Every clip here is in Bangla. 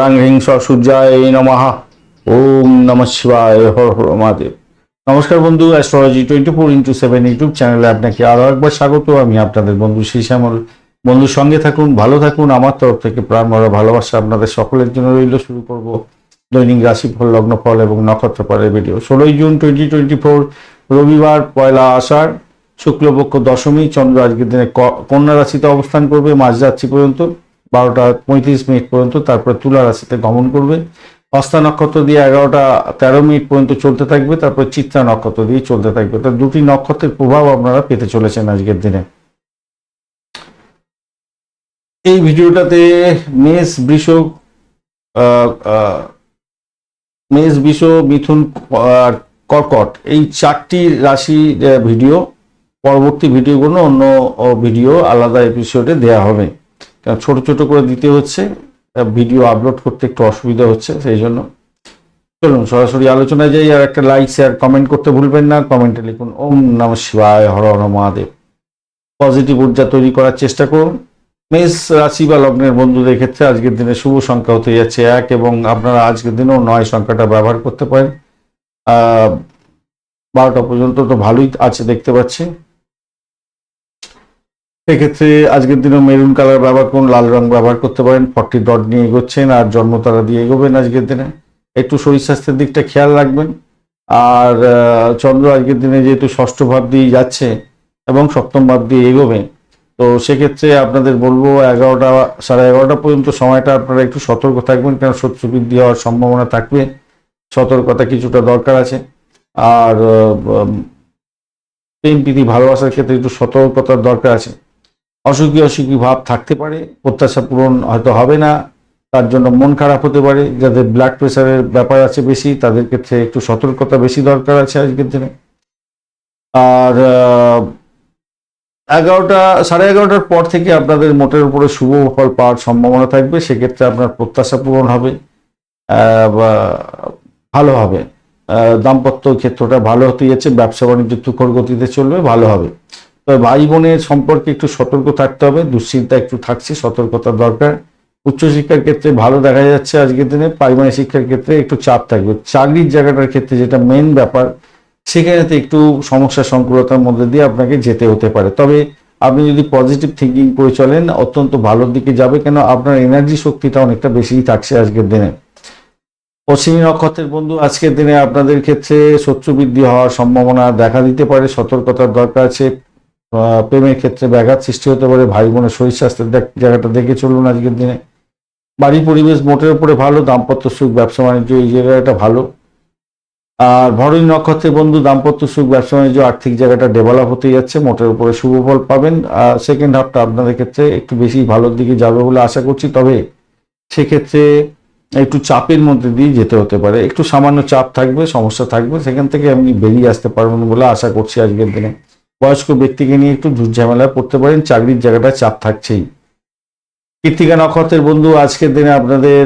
হরাং হিংস সূর্যায় নমঃ। ওম নম শিবায়, হর হর মহাদেব। নমস্কার বন্ধু astrology twenty four into seven YouTube চ্যানেলে আপনাকে আরও একবার স্বাগত। আমি আপনাদের বন্ধু শ্যামল বন্ধুর সঙ্গে থাকুন, ভালো থাকুন। আমার তরফ থেকে প্রাণ ভরা ভালোবাসা আপনাদের সকলের জন্য রইল। শুরু করব দৈনিক রাশিফল, লগ্নফল এবং নক্ষত্র ফলের ভিডিও ষোলোই জুন টোয়েন্টি টোয়েন্টি ফোর রবিবার, পয়লা আষাঢ়, শুক্লপক্ষ দশমী। চন্দ্র আজকের দিনে কন্যা রাশিতে অবস্থান করবে মাঝরাত্রি পর্যন্ত। বারোটা পঁয়ত্রিশ মিনিট পর্যন্ত তারপরে তুলা রাশিতে গমন করবে। হস্তা নক্ষত্র দিয়ে এগারোটা তেরো মিনিট পর্যন্ত চলতে থাকবে, তারপর চিত্রা নক্ষত্র দিয়ে চলতে থাকবে। তো দুটি নক্ষত্রের প্রভাব আপনারা পেতে চলেছেন আজকের দিনে। এই ভিডিওটাতে মেষ, বৃষ মেষ, বৃষ, মিথুন, আর কর্কট এই চারটি রাশি ভিডিও, পরবর্তী ভিডিওগুলো অন্য ভিডিও আলাদা এপিসোডে দেয়া হবে। কারণ ছোট ছোট করে দিতে হচ্ছে ভিডিও আপলোড করতে একটু অসুবিধা হচ্ছে, সেই জন্য। চলুন, সরাসরি আলোচনায় যাই, আর একটা লাইক শেয়ার কমেন্ট করতে ভুলবেন না। কমেন্টে লিখুন, ওম নম শিবায়, হর হর মহাদেব। পজিটিভ ঊর্জা তৈরি করার চেষ্টা করুন। মেষ রাশি বা লগ্নের বন্ধুদের ক্ষেত্রে আজকের দিনে শুভ সংখ্যা হতে যাচ্ছে এক, এবং আপনারা আজকের দিনেও নয় সংখ্যাটা ব্যবহার করতে পারেন। বারোটা পর্যন্ত তো ভালোই আছে, দেখতে পাচ্ছি। সেক্ষেত্রে আজকের দিনে মেরুন কালার ব্যবহার করুন, লাল রং ব্যবহার করতে পারেন ফর্টি ডট নিয়ে এগোচ্ছেন আর জন্মতারা দিয়ে এগোবেন আজকের দিনে। একটু শরীর স্বাস্থ্যের দিকটা খেয়াল রাখবেন। আর চন্দ্র আজকের দিনে যেহেতু ষষ্ঠ ভাব দিয়ে যাচ্ছে এবং সপ্তম ভাব দিয়ে এগোবে তো সেক্ষেত্রে আপনাদের বলব এগারোটা সাড়ে এগারোটা পর্যন্ত সময়টা আপনারা একটু সতর্ক থাকবেন, কারণ শত্রু বৃদ্ধি হওয়ার সম্ভাবনা থাকবে। সতর্কতা কিছুটা দরকার আছে। আর প্রেম প্রীতি ভালোবাসার ক্ষেত্রে একটু সতর্কতার দরকার আছে। অসুখী অসুখী ভাব থাকতে পারে, প্রত্যাশা পূরণ হয়তো হবে না, তার জন্য মন খারাপ হতে পারে, যাদের ব্লাড প্রেশারের ব্যাপার আছে বেশি, তাদের ক্ষেত্রে একটু সতর্কতা বেশি দরকার আছে আজকের দিনে। আর এগারোটা, সাড়ে এগারোটার পর থেকে আপনাদের মোটের উপরে শুভ ফল পাওয়ার সম্ভাবনা থাকবে, সেক্ষেত্রে আপনার প্রত্যাশা পূরণ হবে ভালো হবে। দাম্পত্য ক্ষেত্রটা ভালো হতে যাচ্ছে ব্যবসা বাণিজ্য তুখর গতিতে চলবে, ভালো হবে। তবে ভাই বোনের সম্পর্কে একটু সতর্ক থাকতে হবে, দুশ্চিন্তা একটু থাকছে, সতর্কতার দরকার। উচ্চশিক্ষার ক্ষেত্রে ভালো দেখা যাচ্ছে আজকের দিনে, প্রাইমারি শিক্ষার ক্ষেত্রে একটু চাপ থাকবে। চাকরির জায়গাটার ক্ষেত্রে যেটা মেন ব্যাপার সেখানেতে একটু সমস্যা সংকুলতার মধ্যে দিয়ে আপনাকে যেতে হতে পারে। তবে আপনি যদি পজিটিভ থিঙ্কিং করে চলেন, অত্যন্ত ভালোর দিকে যাবে কেন আপনার এনার্জি শক্তিটা অনেকটা বেশিই থাকছে আজকের দিনে। পশ্চিমী নক্ষত্রের বন্ধু, আজকের দিনে আপনাদের ক্ষেত্রে শত্রু বৃদ্ধি হওয়ার সম্ভাবনা দেখা দিতে পারে, সতর্কতার দরকার আছে। প্রেমের ক্ষেত্রে ব্যাঘাত সৃষ্টি হতে পারে, ভাই বোনের শরীর স্বাস্থ্যের জায়গাটা দেখে চলুন আজকের দিনে। বাড়ির পরিবেশ মোটের উপরে ভালো, দাম্পত্য সুখ, ব্যবসা বাণিজ্য, এই জায়গাটা ভালো। আর ভরণী নক্ষত্রের বন্ধু, দাম্পত্য সুখ, ব্যবসা বাণিজ্য, আর্থিক জায়গাটা ডেভেলপ হতে যাচ্ছে, মোটের উপরে শুভ ফল পাবেন। আর সেকেন্ড হাফটা আপনাদের ক্ষেত্রে একটু বেশি ভালোর দিকে যাবে বলে আশা করছি, তবে সেক্ষেত্রে একটু চাপের মধ্যে দিয়ে যেতে হতে পারে। একটু সামান্য চাপ থাকবে, সমস্যা থাকবে, সেখান থেকে আপনি বেরিয়ে আসতে পারবেন বলে আশা করছি আজকের দিনে। বয়স্ক ব্যক্তিকে নিয়ে একটু ঝুটঝামেলায় পড়তে পারেন, চাকরির জায়গাটা চাপ থাকছেই। কৃত্তিকা নক্ষত্রের বন্ধু, আজকের দিনে আপনাদের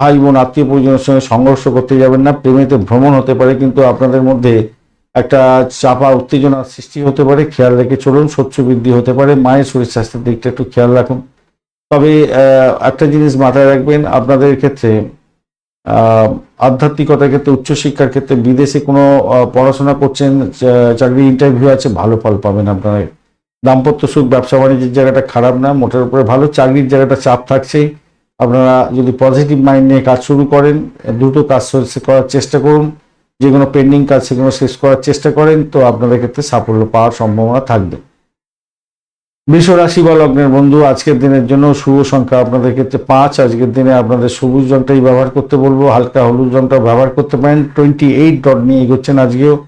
ভাই বোন, আত্মীয় পরিজনের সঙ্গে সংঘর্ষ করতে যাবেন না, প্রেমেতে ভ্রমণ হতে পারে, কিন্তু আপনাদের মধ্যে একটা চাপা উত্তেজনা সৃষ্টি হতে পারে, খেয়াল রেখে চলুন, শত্রু বৃদ্ধি হতে পারে, মায়ের শরীর স্বাস্থ্যের দিকটা একটু খেয়াল রাখুন। তবে একটা জিনিস মাথায় রাখবেন, আপনাদের ক্ষেত্রে আধ্যাত্মিকতার ক্ষেত্রে, উচ্চশিক্ষার ক্ষেত্রে, বিদেশে কোনো পড়াশোনা করছেন চাকরি ইন্টারভিউ আছে, ভালো ফল পাবেন আপনারা। দাম্পত্য সুখ, ব্যবসা বাণিজ্যের জায়গাটা খারাপ না, মোটের উপরে ভালো, চাকরির জায়গাটা চাপ থাকছেই। আপনারা যদি পজিটিভ মাইন্ড নিয়ে কাজ শুরু করেন, দ্রুত কাজ করার চেষ্টা করুন। যে কোনো পেন্ডিং কাজ সেগুলো শেষ করার চেষ্টা করেন, তো আপনাদের ক্ষেত্রে সাফল্য পাওয়ার সম্ভাবনা থাকবে। রাশি বা লগ্নের বন্ধু আজকের দিনের জন্য শুভ সংখ্যা আপনাদের ক্ষেত্রে পাঁচ। আজকের দিনে আপনাদের সবুজ রংটাই ব্যবহার করতে বলব হালকা হলুদ রংটা ব্যবহার করতে পারেন। টোয়েন্টি এইট ডট নিয়ে এগোচ্ছেন আজকেও।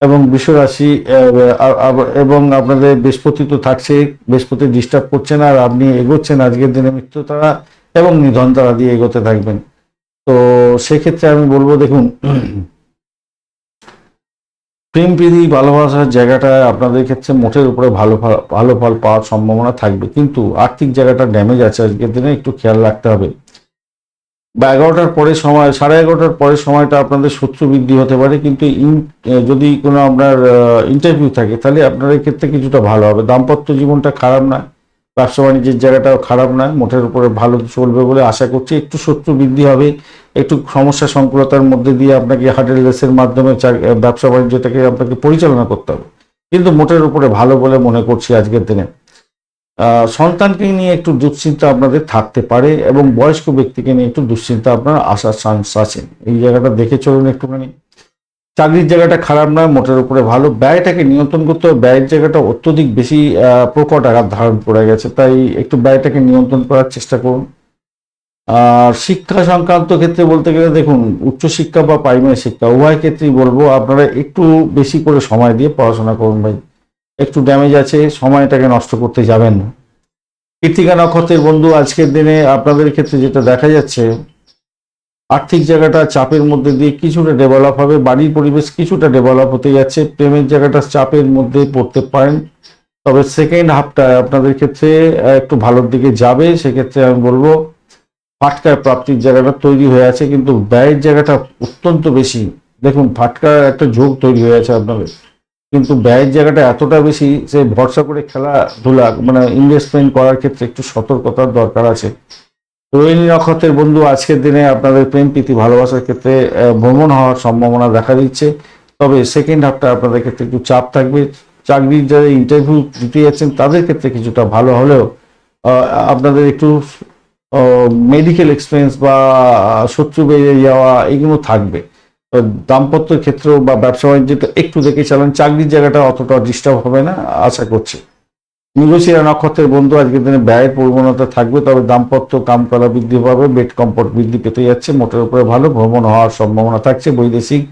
এবং বৃষ রাশি আহ, আ- আ- এবং আপনাদের বৃহস্পতি তো থাকছে বৃহস্পতি ডিস্টার্ব করছে না আর আপনি এগোচ্ছেন আজকের দিনে মৃত্যু তারা এবং নিধন তারা দিয়ে এগোতে থাকবেন। তো সেক্ষেত্রে আমি বলব দেখুন প্রেম প্রীতি ভালোবাসার জায়গাটা আপনাদের ক্ষেত্রে মোটের উপরে ভালো ভালো ফল পাওয়ার সম্ভাবনা থাকবে। কিন্তু আর্থিক জায়গাটা ড্যামেজ আছে আজকের দিনে, একটু খেয়াল রাখতে হবে। বা এগারোটার পরে সময়, সাড়ে এগারোটার পরের সময়টা আপনাদের শত্রু বৃদ্ধি হতে পারে, কিন্তু ইন- যদি কোনো আপনার ইন্টারভিউ থাকে, তাহলে আপনার ক্ষেত্রে কিছুটা ভালো হবে। দাম্পত্য জীবনটা খারাপ না ব্যবসা বাণিজ্যের জায়গাটাও খারাপ নয় মোটের উপরে ভালো চলবে বলে আশা করছি। একটু শত্রু বৃদ্ধি হবে, একটু সমস্যা সংকুলতার মধ্যে দিয়ে আপনাকে হার্ডেল লেসের মাধ্যমে ব্যবসা বাণিজ্যটাকে আপনাকে পরিচালনা করতে হবে। কিন্তু মোটের উপরে ভালো বলে মনে করছি আজকের দিনে। সন্তানকে নিয়ে একটু দুশ্চিন্তা আপনাদের থাকতে পারে এবং বয়স্ক ব্যক্তিকে নিয়ে একটু দুশ্চিন্তা আপনার আসার চান্স আছে এই জায়গাটা দেখে চলুন একটুখানি। চাকরির জায়গাটা খারাপ নয়, মোটের উপরে ভালো। ব্যয়টাকে নিয়ন্ত্রণ করতে হবে। ব্যয়ের জায়গাটা অত্যধিক বেশি প্রকট আঘাত ধারণ করে গেছে। তাই একটু ব্যয়টাকে নিয়ন্ত্রণ করার চেষ্টা করুন। আর শিক্ষা সংক্রান্ত ক্ষেত্রে বলতে গেলে দেখুন উচ্চশিক্ষা বা প্রাইমারি শিক্ষা, উভয় ক্ষেত্রেই বলব, আপনারা একটু বেশি করে সময় দিয়ে পড়াশোনা করুন ভাই। একটু ড্যামেজ আছে, সময়টাকে নষ্ট করতে যাবেন না। কৃত্তিকা নক্ষত্রের বন্ধু, আজকের দিনে আপনাদের ক্ষেত্রে যেটা দেখা যাচ্ছে আর্থিক জায়গাটা চাপের মধ্যে দিয়ে কিছুটা ডেভেলপ হবে, বাড়ির পরিবেশ কিছুটা ডেভেলপ হতে যাচ্ছে, প্রেমের জায়গাটা চাপের মধ্যে পড়তে পারেন। তবে সেকেন্ড হাফটা আপনাদের ক্ষেত্রে একটু ভালোর দিকে যাবে, সেক্ষেত্রে আমি বলব, ফাটকার প্রাপ্তির জায়গাটা তৈরি হয়ে আছে, কিন্তু ব্যয়ের জায়গাটা অত্যন্ত বেশি। দেখুন, ফাটকার একটা যোগ তৈরি হয়ে আছে আপনাদের। কিন্তু ব্যয়ের জায়গাটা এতটা বেশি যে ভরসা করে খেলাধুলা মানে ইনভেস্টমেন্ট করার ক্ষেত্রে একটু সতর্কতার দরকার আছে। রোহিণী নক্ষত্রের বন্ধু আজকের দিনে আপনাদের প্রেম, প্রীতি, ভালোবাসার ক্ষেত্রে ভ্রমণ হওয়ার সম্ভাবনা দেখা দিচ্ছে। তবে সেকেন্ড হাফটা আপনাদের ক্ষেত্রে একটু চাপ থাকবে। চাকরির যারা ইন্টারভিউ দিতে যাচ্ছেন, তাদের ক্ষেত্রে কিছুটা ভালো হলেও আপনাদের একটু মেডিকেল এক্সপেন্স বা শত্রু বেড়ে যাওয়া এগুলো থাকবে। দাম্পত্য ক্ষেত্রেও বা ব্যবসা বাণিজ্যটা একটু দেখে চালান। চাকরির জায়গাটা অতটা ডিস্টার্ব হবে না, আশা করছি। মৃগশিরা নক্ষত্রের বন্ধু, আজকের দিনে ব্যয়ের প্রবণতা থাকবে, তবে দাম্পত্য কাম করা বৃদ্ধি পাবে বেড কমফোর্ট বৃদ্ধি পেতে যাচ্ছে, মোটের উপরে ভালো, ভ্রমণ হওয়ার সম্ভাবনা থাকছে, বৈদেশিক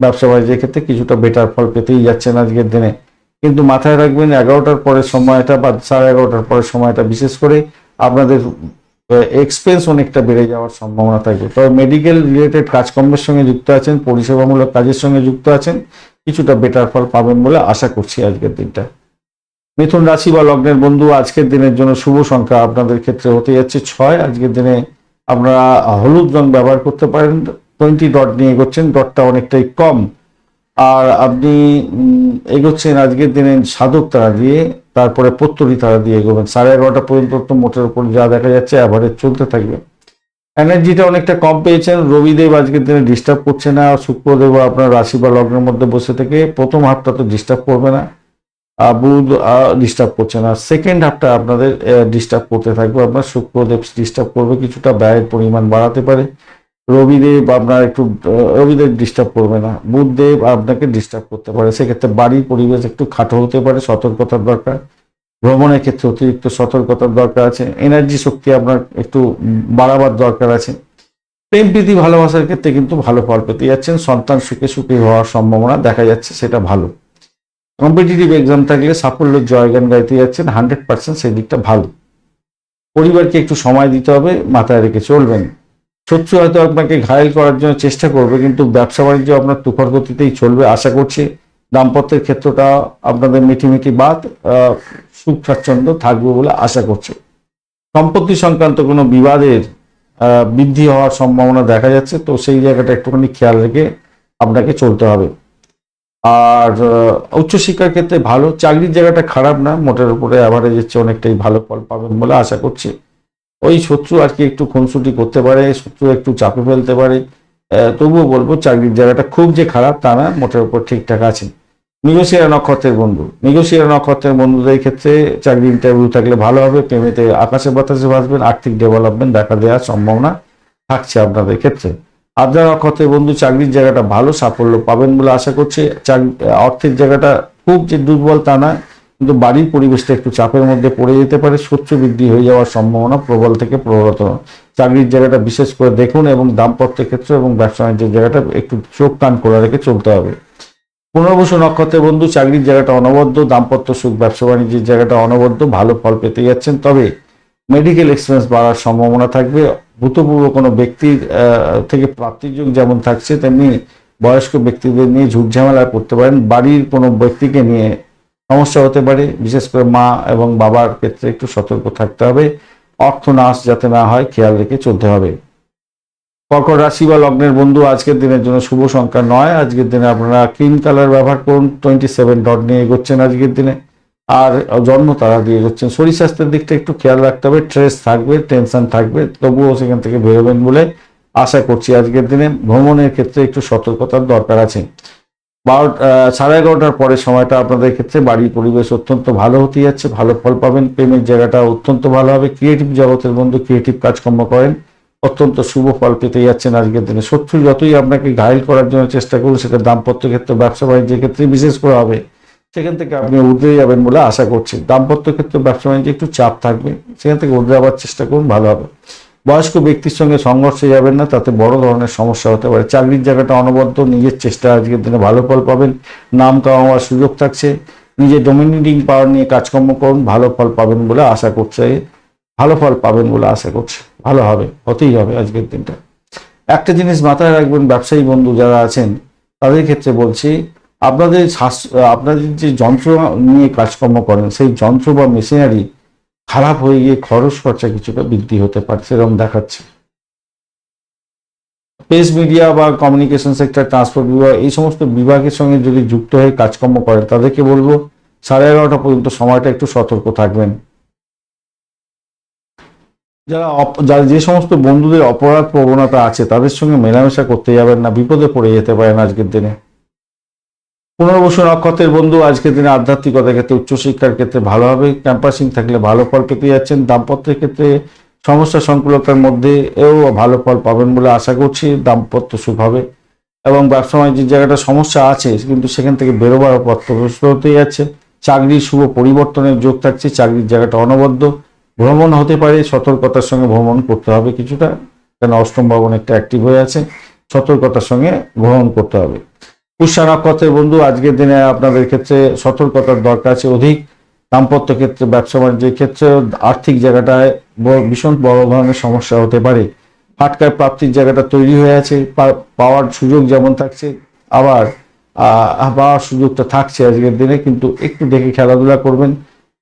ব্যবসা বাণিজ্যের ক্ষেত্রে কিছুটা বেটার ফল পেতেই যাচ্ছেন আজকের দিনে। কিন্তু মাথায় রাখবেন, এগারোটার পরের সময়টা বা সাড়ে এগারোটার পরের সময়টা বিশেষ করে আপনাদের এক্সপেন্স অনেকটা বেড়ে যাওয়ার সম্ভাবনা থাকবে। তবে মেডিকেল রিলেটেড কাজকর্মের সঙ্গে যুক্ত আছেন, পরিষেবামূলক কাজের সঙ্গে যুক্ত আছেন, কিছুটা বেটার ফল পাবেন বলে আশা করছি আজকের দিনটা। মিথুন রাশি বা লগ্নের বন্ধু, আজকের দিনের জন্য শুভ সংখ্যা আপনাদের ক্ষেত্রে হতে যাচ্ছে ছয়। আজকের দিনে আপনারা হলুদ রং ব্যবহার করতে পারেন। টোয়েন্টি ডট নিয়ে এগোচ্ছেন ডটটা অনেকটাই কম। আর আপনি এগোচ্ছেন আজকের দিনে সাধক তারা দিয়ে, তারপরে পত্তরি তারা দিয়ে এগোবেন। সাড়ে এগারোটা পর্যন্ত মোটের উপর যা দেখা যাচ্ছে অ্যাভারেজ চলতে থাকবে। এনার্জিটা অনেকটা কম পেয়েছেন। রবিদেব আজকের দিনে ডিস্টার্ব করছে না। শুক্রদেব আপনার রাশি বা লগ্নের মধ্যে বসে থেকে প্রথম হাফটা তো ডিস্টার্ব করবে না। বুধ ডিস্টার্ব করছে না। সেকেন্ড হাফটা আপনাদের ডিস্টার্ব করতে থাকবে। আপনার শুক্রদেব ডিস্টার্ব করবে, কিছুটা ব্যয়ের পরিমাণ বাড়াতে পারে। রবিদেব আপনার একটু রবিদেব ডিস্টার্ব করবে না। বুধদেব আপনাকে ডিস্টার্ব করতে পারে। সেক্ষেত্রে বাড়ির পরিবেশ একটু খাটো হতে পারে, সতর্কতার দরকার। ভ্রমণের ক্ষেত্রে অতিরিক্ত সতর্কতার দরকার আছে। এনার্জি শক্তি আপনার একটু বাড়াবার দরকার আছে। প্রেম প্রীতি ভালোবাসার ক্ষেত্রে কিন্তু ভালো ফল পেতে যাচ্ছেন। সন্তান সুখে সুখী হওয়ার সম্ভাবনা দেখা যাচ্ছে, সেটা ভালো। কম্পিটিটিভ এক্সাম থাকলে সাফল্যের জয়গান গাইতে যাচ্ছেন হান্ড্রেড পার্সেন্ট সেই দিকটা ভালো। পরিবারকে একটু সময় দিতে হবে, মাথায় রেখে চলবেন। শত্রু হয়তো আপনাকে ঘায়েল করার জন্য চেষ্টা করবে, কিন্তু ব্যবসা বাণিজ্য আপনার তুফার গতিতেই চলবে আশা করছি। দাম্পত্যের ক্ষেত্রটা আপনাদের মিটিমিটি বাদ সুখ স্বাচ্ছন্দ্য থাকবে বলে আশা করছে। সম্পত্তি সংক্রান্ত কোনো বিবাদের বৃদ্ধি হওয়ার সম্ভাবনা দেখা যাচ্ছে, তো সেই জায়গাটা একটুখানি খেয়াল রেখে আপনাকে চলতে হবে। আর উচ্চশিক্ষার ক্ষেত্রে ভালো, চাকরির জায়গাটা খারাপ না, মোটের উপরে অ্যাভারেজের চেয়ে অনেকটাই ভালো ফল পাবেন বলে আশা করছি। ওই শত্রু আর কি একটু খুনসুটি করতে পারে, শত্রু একটু চাপে ফেলতে পারে তবুও বলব চাকরির জায়গাটা খুব যে খারাপ তা না, মোটের উপর ঠিকঠাক আছে। মৃগশিরা নক্ষত্রের বন্ধু মৃগশিরা নক্ষত্রের বন্ধুদের ক্ষেত্রে চাকরি ইন্টারভিউ থাকলে ভালো হবে, প্রেমেতে আকাশে বাতাসে ভাসবেন, আর্থিক ডেভেলপমেন্ট দেখা দেওয়ার সম্ভাবনা থাকছে আপনাদের ক্ষেত্রে। আদ্রা নক্ষত্রের বন্ধু, চাকরির জায়গাটা ভালো, সাফল্য পাবেন বলে আশা করছি। অর্থের জায়গাটা খুব যে দুর্বল তা না, কিন্তু বাড়ির পরিবেশটা একটু চাপের মধ্যে পড়ে যেতে পারে শত্রু বৃদ্ধি হয়ে যাওয়ার সম্ভাবনা প্রবল থেকে প্রবলতর চাকরির জায়গাটা বিশেষ করে দেখুন এবং দাম্পত্যের ক্ষেত্রে এবং ব্যবসা বাণিজ্যের জায়গাটা একটু চোখ কান করে রেখে চলতে হবে। পুনর্বসু নক্ষত্রের বন্ধু, চাকরির জায়গাটা অনবদ্য, দাম্পত্য সুখ, ব্যবসা বাণিজ্যের জায়গাটা অনবদ্য, ভালো ফল পেতে যাচ্ছেন। তবে মেডিকেল এক্সপেন্স বাড়ার সম্ভাবনা থাকবে। ভূতপূর্ব কোনো ব্যক্তির থেকে প্রাপ্তির যোগ যেমন থাকছে, তেমনি বয়স্ক ব্যক্তিদের নিয়ে ঝুট ঝামেলায় পড়তে পারেন। বাড়ির কোনো ব্যক্তিকে নিয়ে সমস্যা হতে পারে। বিশেষ করে মা এবং বাবার ক্ষেত্রে একটু সতর্ক থাকতে হবে। অর্থ নাশ যাতে না হয়, খেয়াল রেখে চলতে হবে। কর্কট রাশি বা লগ্নের বন্ধু, আজকের দিনের জন্য শুভ সংখ্যা নয়। আজকের দিনে আপনারা ক্রিম কালার ব্যবহার করুন। টোয়েন্টি সেভেন ডট নিয়ে এগোচ্ছেন আজকের দিনে। আর জন্ম তারা দিয়ে যাচ্ছেন। শরীর স্বাস্থ্যের দিকটা একটু খেয়াল রাখতে হবে স্ট্রেস থাকবে টেনশন থাকবে, তবুও সেখান থেকে বেরোবেন বলে আশা করছি আজকের দিনে। ভ্রমণের ক্ষেত্রে একটু সতর্কতার দরকার আছে। বারো সাড়ে এগারোটার পরের সময়টা আপনাদের ক্ষেত্রে বাড়ির পরিবেশ অত্যন্ত ভালো হতে যাচ্ছে, ভালো ফল পাবেন, প্রেমের জায়গাটা অত্যন্ত ভালো হবে। ক্রিয়েটিভ জগতের বন্ধু ক্রিয়েটিভ কাজকর্ম করেন, অত্যন্ত শুভ ফল পেতে যাচ্ছেন আজকের দিনে। শত্রু যতই আপনাকে ঘায়ল করার জন্য চেষ্টা করুন সেটা দাম্পত্য ক্ষেত্রে ব্যবসা বাণিজ্যের ক্ষেত্রে বিশেষ করে হবে। সেখান থেকে আপনি উঠে যাবেন বলে আশা করছি। দাম্পত্য ক্ষেত্রে ব্যবসা বাণিজ্যে একটু চাপ থাকবে। সেখান থেকে উঠে যাওয়ার চেষ্টা করুন, ভালো হবে। বয়স্ক ব্যক্তির সঙ্গে সংঘর্ষে যাবেন না, তাতে বড় ধরনের সমস্যা হতে পারে। চাকরির জায়গাটা অনবদ্য, নিজের চেষ্টা আজকের দিনে ভালো ফল পাবেন। নাম কামাবার সুযোগ থাকছে। নিজের ডোমিনেটিং পাওয়ার নিয়ে কাজকর্ম করুন, ভালো ফল পাবেন বলে আশা করছে। ভালো ফল পাবেন বলে আশা করছে। ভালো হবে, হতেই হবে আজকের দিনটা। একটা জিনিস মাথায় রাখবেন, ব্যবসায়ী বন্ধু যারা আছেন, তাদের ক্ষেত্রে বলছি আপনাদের আপনাদের যে যন্ত্র নিয়ে কাজকর্ম করেন, সেই যন্ত্র বা মেশিনারি খারাপ হয়ে গিয়ে খরচ খরচা কিছুটা বৃদ্ধি হতে পারে, সেরকম দেখাচ্ছে। প্রেস মিডিয়া বা কমিউনিকেশন সেক্টর ট্রান্সপোর্ট বিভাগ, এই সমস্ত বিভাগের সঙ্গে যদি যুক্ত হয়ে কাজকর্ম করেন, তাদেরকে বলব, সাড়ে এগারোটা পর্যন্ত সময়টা একটু সতর্ক থাকবেন। যারা যারা যে সমস্ত বন্ধুদের অপরাধ প্রবণতা আছে, তাদের সঙ্গে মেলামেশা করতে যাবেন না, বিপদে পড়ে যেতে পারেন আজকের দিনে। পুনর্বসু নক্ষত্রের বন্ধু, আজকের দিনে আধ্যাত্মিকতার ক্ষেত্রে, উচ্চশিক্ষার ক্ষেত্রে ভালোভাবে ক্যাম্পাসিং থাকলে ভালো ফল পেতে যাচ্ছেন। দাম্পত্যের ক্ষেত্রে সমস্যা সংকুলতার মধ্যে এও ভালো ফল পাবেন বলে আশা করছি। দাম্পত্য সুখ হবে। এবং ব্যবসা বাণিজ্যের জায়গাটা সমস্যা আছে, কিন্তু সেখান থেকে বেরোবার পথ প্রশস্ত হতে যাচ্ছে। চাকরির শুভ পরিবর্তনের যোগ থাকছে। চাকরির জায়গাটা অনবদ্য। ভ্রমণ হতে পারে। সতর্কতার সঙ্গে ভ্রমণ করতে হবে কিছুটা। কেন অষ্টম ভবন একটা অ্যাক্টিভ হয়ে আছে। সতর্কতার সঙ্গে ভ্রমণ করতে হবে। পুষ্যা নক্ষত্রের বন্ধু, আজকের দিনে আপনাদের ক্ষেত্রে সতর্কতার দরকার আছে অধিক। দাম্পত্য ক্ষেত্রে, ব্যবসা বাণিজ্যের ক্ষেত্রে আর্থিক জায়গাটায় ভীষণ বড় ধরনের সমস্যা হতে পারে। ফাটকার প্রাপ্তির জায়গাটা তৈরি হয়ে আছে পাওয়ার সুযোগ যেমন থাকছে, আবার পাওয়ার সুযোগটা থাকছে আজকের দিনে, কিন্তু একটু দেখে খেলাধুলা করবেন।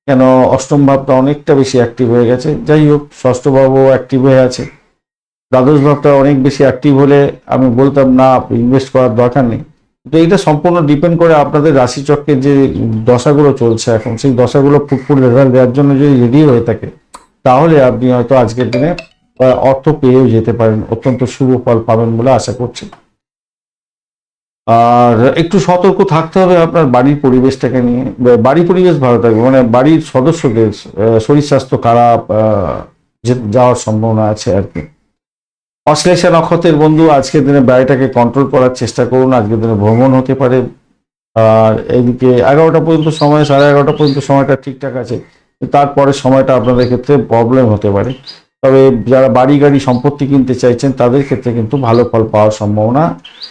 কেন, অষ্টম ভাবটা অনেকটা বেশি অ্যাক্টিভ হয়ে গেছে। যাই হোক, ষষ্ঠ ভাবও অ্যাক্টিভ হয়ে আছে। দ্বাদশ ভাবটা অনেক বেশি অ্যাক্টিভ হলে আমি বলতাম, না ইনভেস্ট করার দরকার নেই। তো এটা সম্পূর্ণ ডিপেন্ড করে আপনাদের রাশিচক্রের যে দশাগুলো চলছে এখন, সেই দশাগুলো ফুটফুট রেজাল্ট দেওয়ার জন্য যদি রেডি হয়ে থাকে, তাহলে আপনি হয়তো আজকের দিনে অর্থ পেয়েও যেতে পারেন। অত্যন্ত শুভ ফল পাবেন বলে আশা করছি। আর একটু সতর্ক থাকতে হবে আপনার বাড়ির পরিবেশটাকে নিয়ে। বাড়ির পরিবেশ ভালো থাকবে মানে বাড়ির সদস্যদের শরীর স্বাস্থ্য খারাপ যাওয়ার সম্ভাবনা আছে আর কি। অশ্লেষা নক্ষত্রের বন্ধু, আজকের দিনে ব্যয়টাকে কন্ট্রোল করার চেষ্টা করুন, আজকের দিনে ভ্রমণ হতে পারে। আর এদিকে এগারোটা পর্যন্ত সময়, সাড়ে এগারোটা পর্যন্ত সময়টা ঠিকঠাক আছে তারপরে সময়টা আপনাদের ক্ষেত্রে প্রবলেম হতে পারে। তবে যারা বাড়ি গাড়ি সম্পত্তি কিনতে চাইছেন, তাদের ক্ষেত্রে কিন্তু ভালো ফল পাওয়ার সম্ভাবনা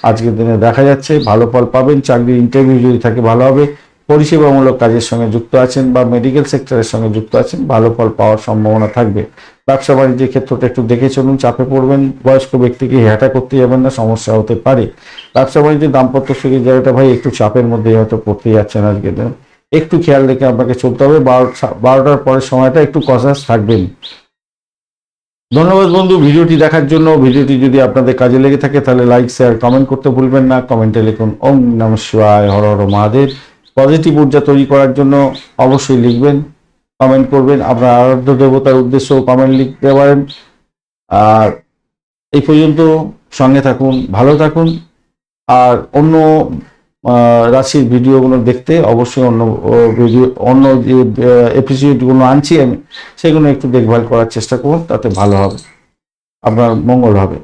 আজকের দিনে দেখা যাচ্ছে। ভালো ফল পাবেন, চাকরির ইন্টারভিউ যদি থাকে, ভালো হবে। পরিষেবামূলক কাজের সঙ্গে যুক্ত আছেন বা মেডিকেল সেক্টরের সঙ্গে যুক্ত আছেন, ভালো ফল পাওয়ার সম্ভাবনা থাকবে। ব্যবসা বাণিজ্যের ক্ষেত্রটা একটু দেখে চলুন, চাপে পড়বেন, বয়স্ক ব্যক্তিকে হেঁটা করতে যাবেন না, সমস্যা হতে পারে। ব্যবসা বাণিজ্যের দাম্পত্য সুখের জায়গাটা ভাই একটু চাপের মধ্যে হয়তো পড়তে যাচ্ছেন আজকে। একটু খেয়াল রেখে আপনাকে চলতে হবে বারোটা বারোটার পরের সময়টা একটু কসাস থাকবেন। ধন্যবাদ বন্ধু, ভিডিওটি দেখার জন্য। ভিডিওটি যদি আপনাদের কাজে লেগে থাকে, তাহলে লাইক শেয়ার কমেন্ট করতে ভুলবেন না। কমেন্টে লিখুন, ওম নম শিবায় হর হর মহাদেব। পজিটিভ ঊর্জা তৈরি করার জন্য অবশ্যই লিখবেন কমেন্ট করবেন। আপনার আরাধ্য দেবতার উদ্দেশ্যেও কমেন্ট লিখতে পারেন। আর এই পর্যন্ত সঙ্গে থাকুন, ভালো থাকুন। আর অন্য রাশির ভিডিওগুলো দেখতে অবশ্যই অন্য ভিডিও, অন্য যে এপিসোডগুলো আনছি আমি, সেগুলো একটু দেখভাল করার চেষ্টা করুন, তাতে ভালো হবে। আপনার মঙ্গল হবে।